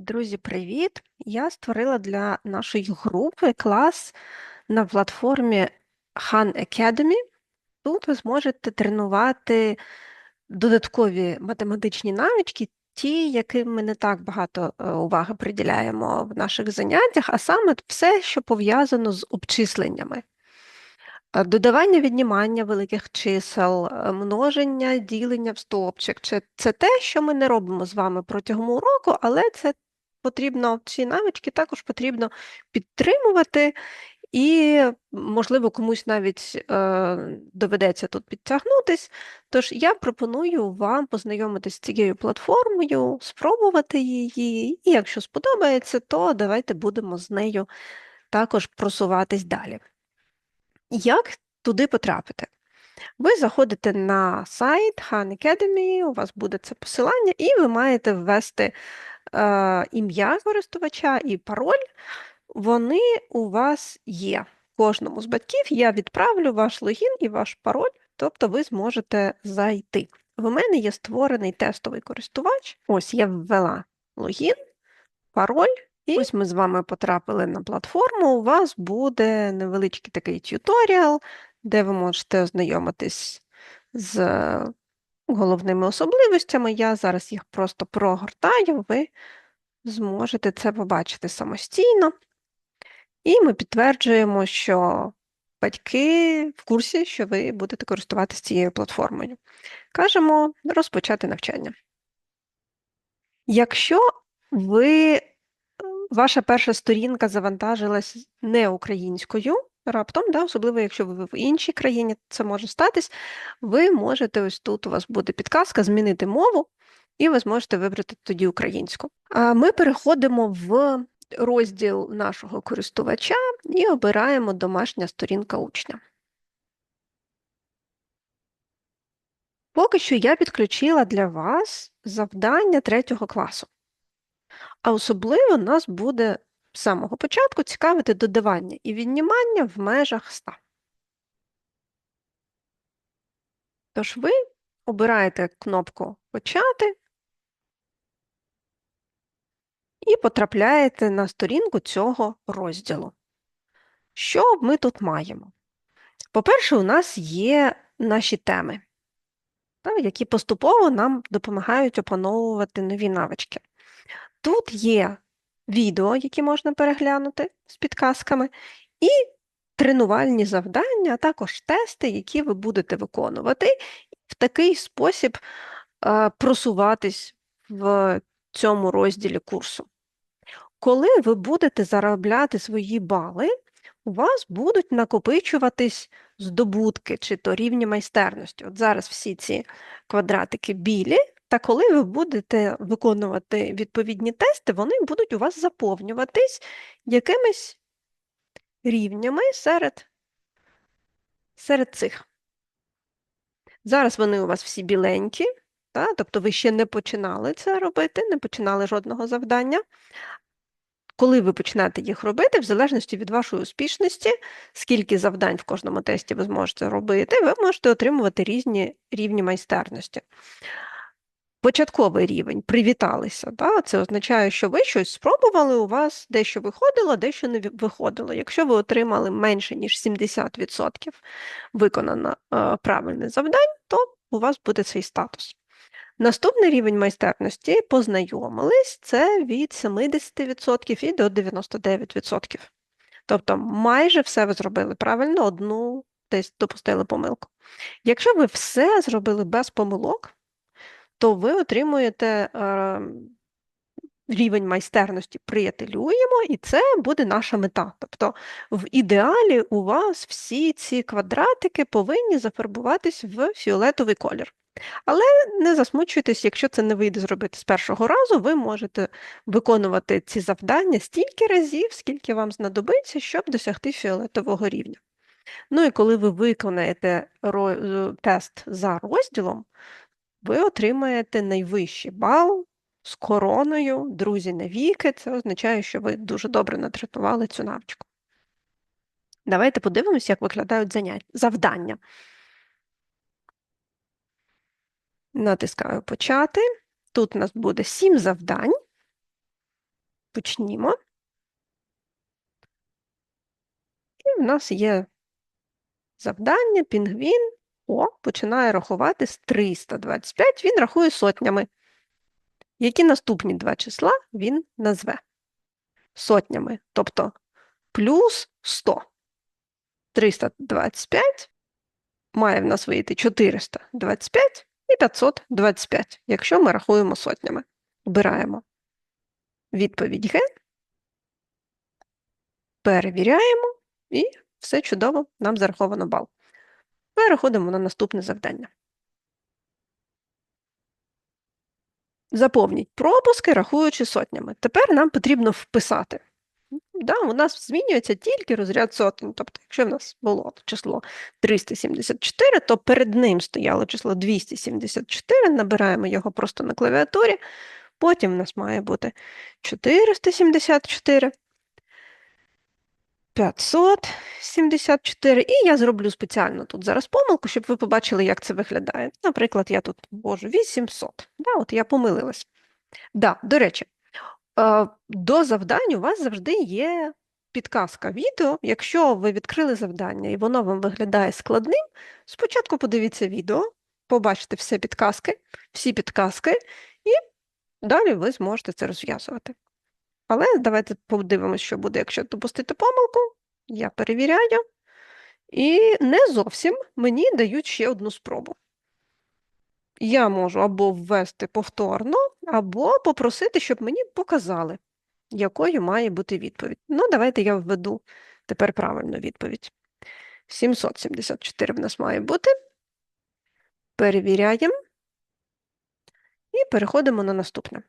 Друзі, привіт! Я створила для нашої групи клас на платформі Khan Academy. Тут ви зможете тренувати додаткові математичні навички, ті, яким ми не так багато е, уваги приділяємо в наших заняттях, а саме все, що пов'язано з обчисленнями. Е, Додавання, віднімання великих чисел, е, множення, ділення в стовпчик це те, що ми не робимо з вами протягом уроку, але це потрібно, ці навички також потрібно підтримувати, і, можливо, комусь навіть е, доведеться тут підтягнутись. Тож я пропоную вам познайомитись з цією платформою, спробувати її, і якщо сподобається, то давайте будемо з нею також просуватись далі. Як туди потрапити? Ви заходите на сайт Khan Academy, у вас буде це посилання, і ви маєте ввести ім'я користувача і пароль. Вони у вас є. Кожному з батьків я відправлю ваш логін і ваш пароль, тобто ви зможете зайти. В мене є створений тестовий користувач. Ось я ввела логін, пароль. І ось ми з вами потрапили на платформу. У вас буде невеличкий такий тюторіал, де ви можете ознайомитись з головними особливостями. Я зараз їх просто прогортаю, ви зможете це побачити самостійно. І ми підтверджуємо, що батьки в курсі, що ви будете користуватися цією платформою. Кажемо розпочати навчання. Якщо ви ваша перша сторінка завантажилась не українською, раптом, да, особливо якщо ви в іншій країні, це може статись, ви можете ось тут у вас буде підказка змінити мову, і ви зможете вибрати тоді українську. А ми переходимо в розділ нашого користувача і обираємо домашня сторінка учня. Поки що я підключила для вас завдання третього класу. А особливо нас буде з самого початку цікавити додавання і віднімання в межах 100. Тож ви обираєте кнопку Почати і потрапляєте на сторінку цього розділу. Що ми тут маємо? По-перше, у нас є наші теми, які поступово нам допомагають опановувати нові навички. Тут є відео, які можна переглянути з підказками, і тренувальні завдання, а також тести, які ви будете виконувати, в такий спосіб е, просуватись в цьому розділі курсу. Коли ви будете заробляти свої бали, у вас будуть накопичуватись здобутки чи то рівні майстерності. От зараз всі ці квадратики білі, та коли ви будете виконувати відповідні тести, вони будуть у вас заповнюватись якимись рівнями серед, серед цих. Зараз вони у вас всі біленькі, та? тобто ви ще не починали це робити, не починали жодного завдання. Коли ви почнете їх робити, в залежності від вашої успішності, скільки завдань в кожному тесті ви зможете робити, ви можете отримувати різні рівні майстерності. Початковий рівень привіталися. Да? Це означає, що ви щось спробували, у вас дещо виходило, дещо не виходило. Якщо ви отримали менше, ніж 70% виконано е, правильних завдань, то у вас буде цей статус. Наступний рівень майстерності познайомились це від 70% і до 99%. Тобто майже все ви зробили правильно, одну десь допустили помилку. Якщо ви все зробили без помилок, то ви отримуєте е, рівень майстерності приятелюємо, і це буде наша мета. Тобто, в ідеалі у вас всі ці квадратики повинні зафарбуватись в фіолетовий колір. Але не засмучуйтесь, якщо це не вийде зробити з першого разу, ви можете виконувати ці завдання стільки разів, скільки вам знадобиться, щоб досягти фіолетового рівня. Ну і коли ви виконаєте тест за розділом, ви отримаєте найвищий бал з короною, друзі навіки. Це означає, що ви дуже добре натренували цю навичку. Давайте подивимося, як виглядають заняття, завдання. Натискаю Почати. Тут у нас буде 7 завдань. Почнімо. І в нас є завдання, пінгвін. О, починає рахувати з 325, він рахує сотнями. Які наступні два числа він назве? Сотнями, тобто плюс 100. 325 має в нас вийти 425 і 525, якщо ми рахуємо сотнями. Обираємо відповідь Г, перевіряємо, і все чудово, нам зараховано бал. Переходимо на наступне завдання. Заповніть пропуски, рахуючи сотнями. Тепер нам потрібно вписати. Да, у нас змінюється тільки розряд сотень. Тобто, якщо в нас було число 374, то перед ним стояло число 274, набираємо його просто на клавіатурі, потім в нас має бути 474, 574, і я зроблю спеціально тут зараз помилку, щоб ви побачили, як це виглядає. Наприклад, я тут ввожу 800. Да, от я помилилась. Да, до речі, е, до завдань у вас завжди є підказка відео. Якщо ви відкрили завдання і воно вам виглядає складним, спочатку подивіться відео, побачите всі підказки, всі підказки, і далі ви зможете це розв'язувати. Але давайте подивимося, що буде, якщо допустити помилку. Я перевіряю. І не зовсім мені дають ще одну спробу. Я можу або ввести повторно, або попросити, щоб мені показали, якою має бути відповідь. Ну, давайте я введу тепер правильну відповідь. 774 в нас має бути. Перевіряємо. І переходимо на наступне.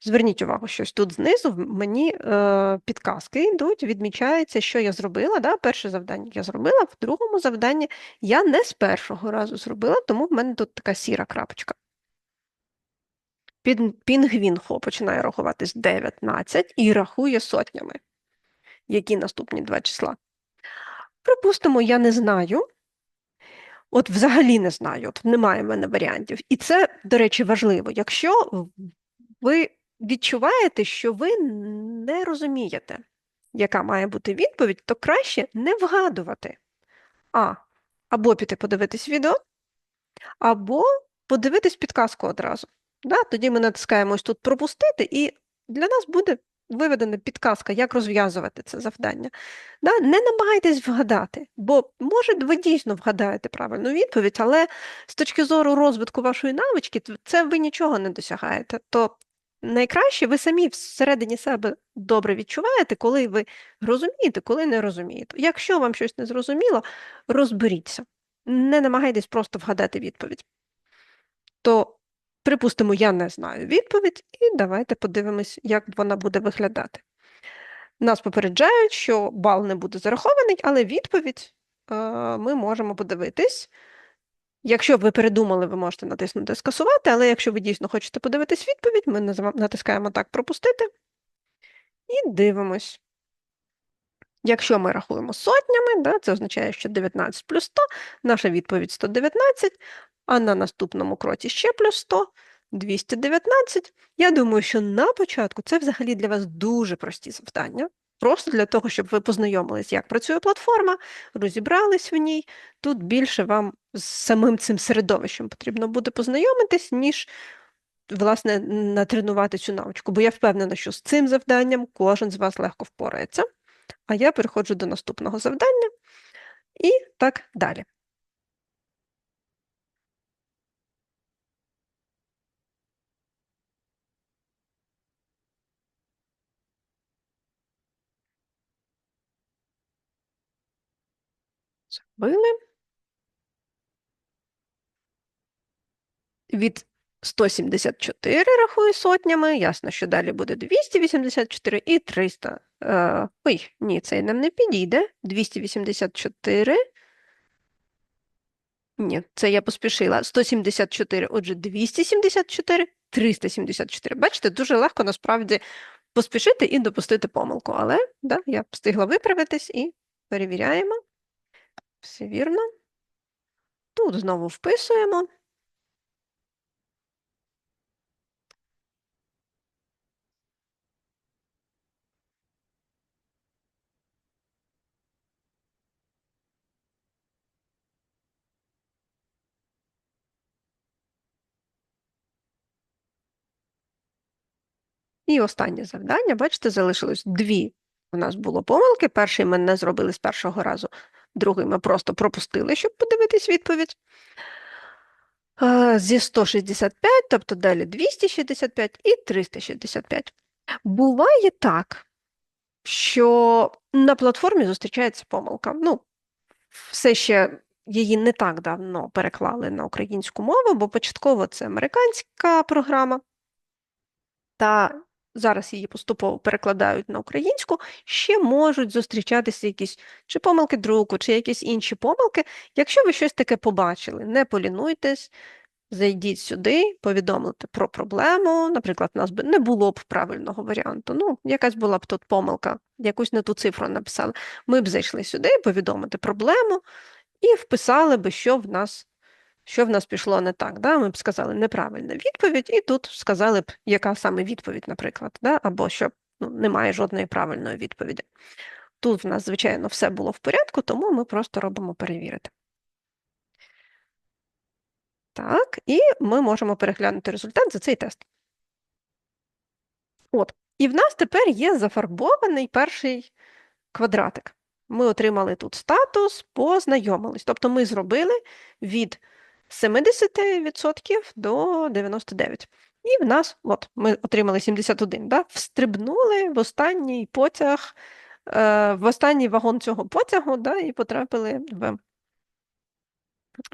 Зверніть увагу, що тут знизу мені е, підказки йдуть, відмічається, що я зробила. Да? Перше завдання я зробила, в другому завданні я не з першого разу зробила, тому в мене тут така сіра крапочка. Пінгвін хо починає рахувати з 19 і рахує сотнями. Які наступні два числа? Припустимо, я не знаю. От взагалі не знаю, от немає в мене варіантів. І це, до речі, важливо. Якщо ви відчуваєте, що ви не розумієте, яка має бути відповідь, то краще не вгадувати. А, або піти подивитись відео, або подивитись підказку одразу. Да? Тоді ми натискаємо ось тут пропустити, і для нас буде виведена підказка, як розв'язувати це завдання. Да? Не намагайтесь вгадати, бо, може, ви дійсно вгадаєте правильну відповідь, але з точки зору розвитку вашої навички, це ви нічого не досягаєте. То найкраще ви самі всередині себе добре відчуваєте, коли ви розумієте, коли не розумієте. Якщо вам щось не зрозуміло, розберіться. Не намагайтесь просто вгадати відповідь. То, припустимо, я не знаю відповідь, і давайте подивимось, як вона буде виглядати. Нас попереджають, що бал не буде зарахований, але відповідь е, ми можемо подивитись. Якщо ви передумали, ви можете натиснути Скасувати, але якщо ви дійсно хочете подивитись відповідь, ми натискаємо так Пропустити і дивимось. Якщо ми рахуємо сотнями, да, це означає, що 19 плюс 100, наша відповідь 119, а на наступному кроці ще плюс 100, 219. Я думаю, що на початку це взагалі для вас дуже прості завдання. Просто для того, щоб ви познайомились, як працює платформа, розібрались в ній. Тут більше вам з самим цим середовищем потрібно буде познайомитись, ніж, власне, натренувати цю навичку. Бо я впевнена, що з цим завданням кожен з вас легко впорається. А я переходжу до наступного завдання і так далі. Зробили. Від 174 рахую сотнями, ясно, що далі буде 284 і 300. Е, Ой, ні, цей нам не підійде. 284. Ні, це я поспішила. 174, отже, 274, 374. Бачите, дуже легко насправді поспішити і допустити помилку. Але да, я встигла виправитись і перевіряємо. Все вірно. Тут знову вписуємо. І останнє завдання, бачите, залишилось дві. У нас було помилки. Перший ми не зробили з першого разу другий ми просто пропустили, щоб подивитись відповідь. Зі 165, тобто далі 265 і 365. Буває так, що на платформі зустрічається помилка. Ну, все ще її не так давно переклали на українську мову, бо початково це американська програма, та зараз її поступово перекладають на українську, ще можуть зустрічатися якісь чи помилки друку, чи якісь інші помилки. Якщо ви щось таке побачили, не полінуйтесь, зайдіть сюди, повідомите про проблему. Наприклад, у нас би не було б правильного варіанту. Ну, якась була б тут помилка, якусь не ту цифру написали. Ми б зайшли сюди, повідомити проблему і вписали би, що в нас. Що в нас пішло не так? Да? Ми б сказали неправильна відповідь, і тут сказали б, яка саме відповідь, наприклад, да? або що ну, немає жодної правильної відповіді. Тут в нас, звичайно, все було в порядку, тому ми просто робимо перевірити. Так, і ми можемо переглянути результат за цей тест. От. І в нас тепер є зафарбований перший квадратик. Ми отримали тут статус, познайомились. Тобто ми зробили від 70% до 99%. І в нас, от, ми отримали 71, да? встрибнули в останній потяг, е, в останній вагон цього потягу, да? і потрапили в,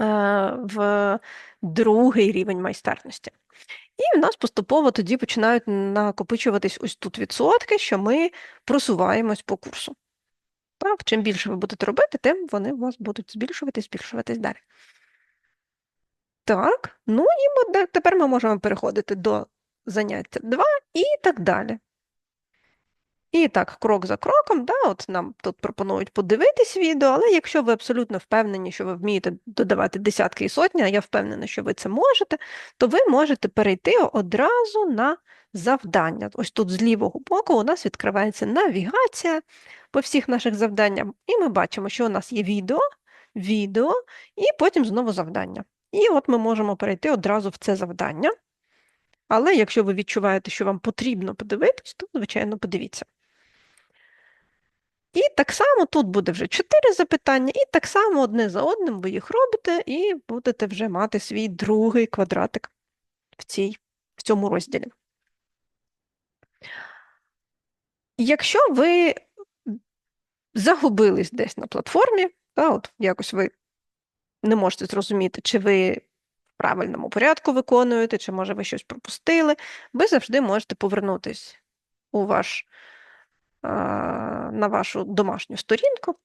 е, в другий рівень майстерності. І в нас поступово тоді починають накопичуватись ось тут відсотки, що ми просуваємось по курсу. Так, чим більше ви будете робити, тим вони у вас будуть збільшуватись, збільшуватись далі. Так, ну і тепер ми можемо переходити до заняття 2 і так далі. І так, крок за кроком, да, от нам тут пропонують подивитись відео, але якщо ви абсолютно впевнені, що ви вмієте додавати десятки і сотні, а я впевнена, що ви це можете, то ви можете перейти одразу на завдання. Ось тут з лівого боку у нас відкривається навігація по всіх наших завданнях, і ми бачимо, що у нас є відео, відео, і потім знову завдання. І от ми можемо перейти одразу в це завдання. Але якщо ви відчуваєте, що вам потрібно подивитись, то, звичайно, подивіться. І так само тут буде вже чотири запитання, і так само одне за одним ви їх робите, і будете вже мати свій другий квадратик в, цій, в цьому розділі. Якщо ви загубились десь на платформі, та от якось ви не можете зрозуміти, чи ви в правильному порядку виконуєте, чи може ви щось пропустили, ви завжди можете повернутися у ваш на вашу домашню сторінку.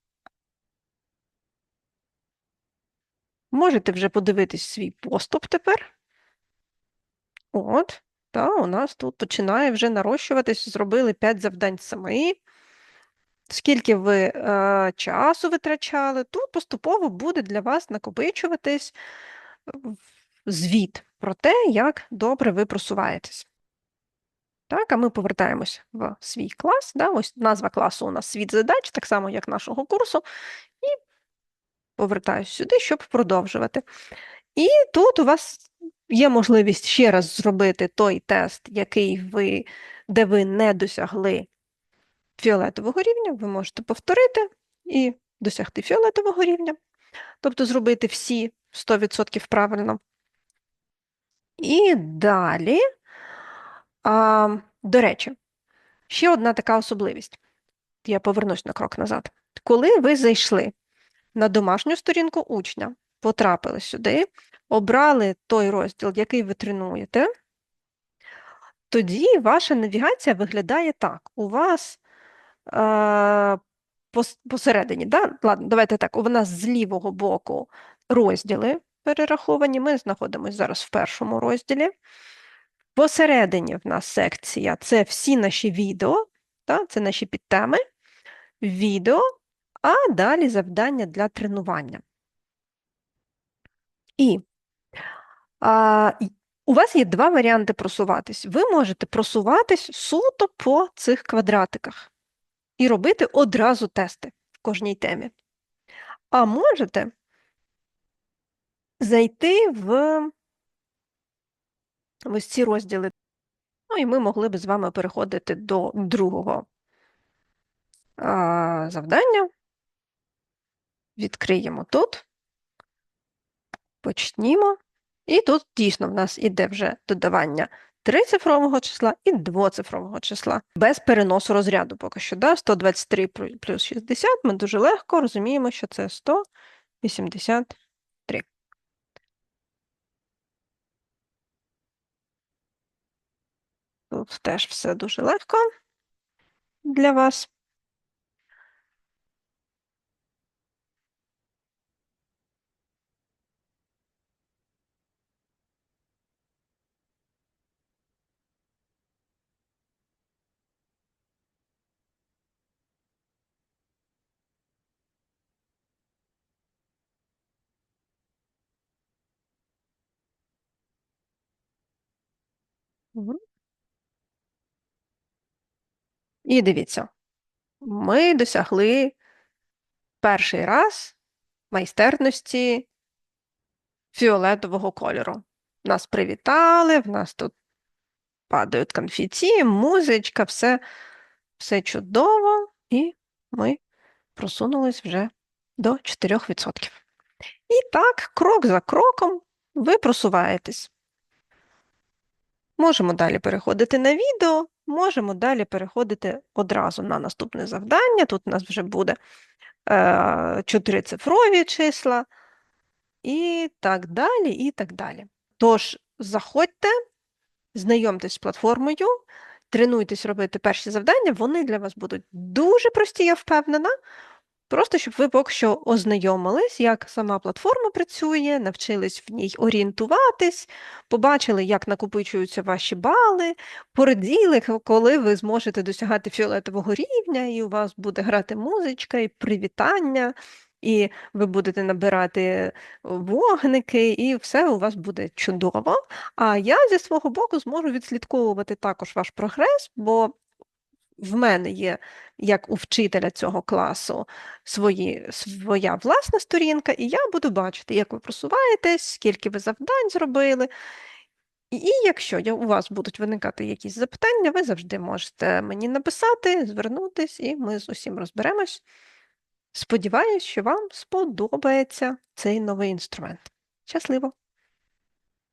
Можете вже подивитись свій поступ тепер. От, та, у нас тут починає вже нарощуватись, зробили 5 завдань самі. Скільки ви е, часу витрачали, тут поступово буде для вас накопичуватись звіт про те, як добре ви просуваєтесь. Так, а ми повертаємось в свій клас. Да? Ось назва класу у нас світ задач, так само, як нашого курсу, і повертаюсь сюди, щоб продовжувати. І тут у вас є можливість ще раз зробити той тест, який ви, де ви не досягли фіолетового рівня, ви можете повторити і досягти фіолетового рівня, тобто зробити всі 100% правильно. І далі. А, До речі, ще одна така особливість. Я повернусь на крок назад. Коли ви зайшли на домашню сторінку учня, потрапили сюди, обрали той розділ, який ви тренуєте, тоді ваша навігація виглядає так. У вас посередині, да? Ладно, давайте так, у нас з лівого боку розділи перераховані, ми знаходимося зараз в першому розділі. Посередині в нас секція це всі наші відео, так, це наші підтеми, відео, а далі завдання для тренування. І а, у вас є два варіанти просуватись. Ви можете просуватись суто по цих квадратиках і робити одразу тести в кожній темі. А можете зайти в ось ці розділи. Ну і ми могли б з вами переходити до другого а, завдання. Відкриємо тут, почнімо. І тут дійсно в нас іде вже додавання трицифрового числа і двоцифрового числа. Без переносу розряду поки що. Да? 123 плюс 60 ми дуже легко розуміємо, що це 183. Тут теж все дуже легко для вас. І дивіться, ми досягли перший раз майстерності фіолетового кольору. Нас привітали, в нас тут падають конфеті, музичка, все, все чудово, і ми просунулись вже до 4%. І так, крок за кроком, ви просуваєтесь. Можемо далі переходити на відео, можемо далі переходити одразу на наступне завдання. Тут у нас вже буде е, чотирицифрові числа, і так далі, і так далі. Тож, заходьте, знайомтесь з платформою, тренуйтесь робити перші завдання, вони для вас будуть дуже прості, я впевнена. Просто щоб ви поки що ознайомились, як сама платформа працює, навчились в ній орієнтуватись, побачили, як накопичуються ваші бали, пораділи, коли ви зможете досягати фіолетового рівня, і у вас буде грати музичка, і привітання, і ви будете набирати вогники, і все у вас буде чудово. А я зі свого боку зможу відслідковувати також ваш прогрес, бо в мене є, як у вчителя цього класу, свої, своя власна сторінка, і я буду бачити, як ви просуваєтесь, скільки ви завдань зробили. І, якщо у вас будуть виникати якісь запитання, ви завжди можете мені написати, звернутись, і ми з усім розберемось. Сподіваюсь, що вам сподобається цей новий інструмент. Щасливо!